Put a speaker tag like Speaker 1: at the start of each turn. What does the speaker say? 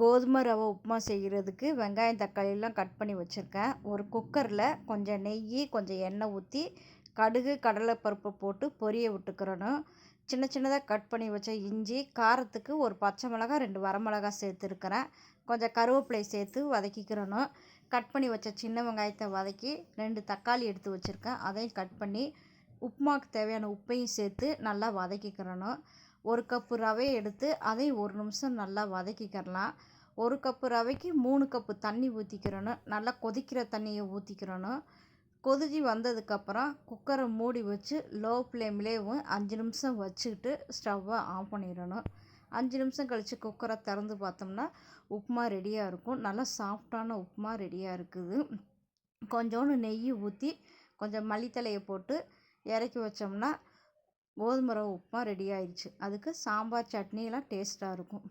Speaker 1: கோதுமை ரவை உப்புமா செய்கிறதுக்கு வெங்காயம் தக்காளியெல்லாம் கட் பண்ணி வச்சுருக்கேன். ஒரு குக்கரில் கொஞ்சம் நெய் கொஞ்சம் எண்ணெய் ஊற்றி கடுகு கடலைப்பருப்பு போட்டு பொரிய விட்டுக்கிறணும். சின்ன சின்னதாக கட் பண்ணி வச்ச இஞ்சி காரத்துக்கு ஒரு பச்சை மிளகா ரெண்டு வரமிளகா சேர்த்துருக்கிறேன். கொஞ்சம் கருவேப்பிலை சேர்த்து வதக்கிக்கிறணும். கட் பண்ணி வச்ச சின்ன வெங்காயத்தை வதக்கி ரெண்டு தக்காளி எடுத்து வச்சுருக்கேன். அதையும் கட் பண்ணி உப்புமாவுக்கு தேவையான உப்பையும் சேர்த்து நல்லா வதக்கிக்கிறணும். ஒரு கப்பு ரவையை எடுத்து அதையும் ஒரு நிமிஷம் நல்லா வதக்கிக்கிறலாம். ஒரு கப்பு ரவைக்கு மூணு கப்பு தண்ணி ஊற்றிக்கிறணும் நல்லா கொதிக்கிற தண்ணியை ஊற்றிக்கிறணும் கொதிச்சு வந்ததுக்கப்புறம் குக்கரை மூடி வச்சு லோ ஃப்ளேம்லேயும் அஞ்சு நிமிஷம் வச்சுக்கிட்டு ஸ்டவ்வை ஆஃப் பண்ணிடணும். அஞ்சு நிமிஷம் கழித்து குக்கரை திறந்து பார்த்தோம்னா உப்புமா ரெடியாக இருக்கும். நல்லா சாஃப்டான உப்புமா ரெடியாக இருக்குது. கொஞ்சோண்டு நெய் ஊற்றி கொஞ்சம் மல்லித்தலையை போட்டு இறக்கி வச்சோம்னா கோதுமை ரவை உப்புமா ரெடி ஆயிடுச்சு அதுக்கு சாம்பார் சட்னியெலாம் டேஸ்ட்டாக இருக்கும்.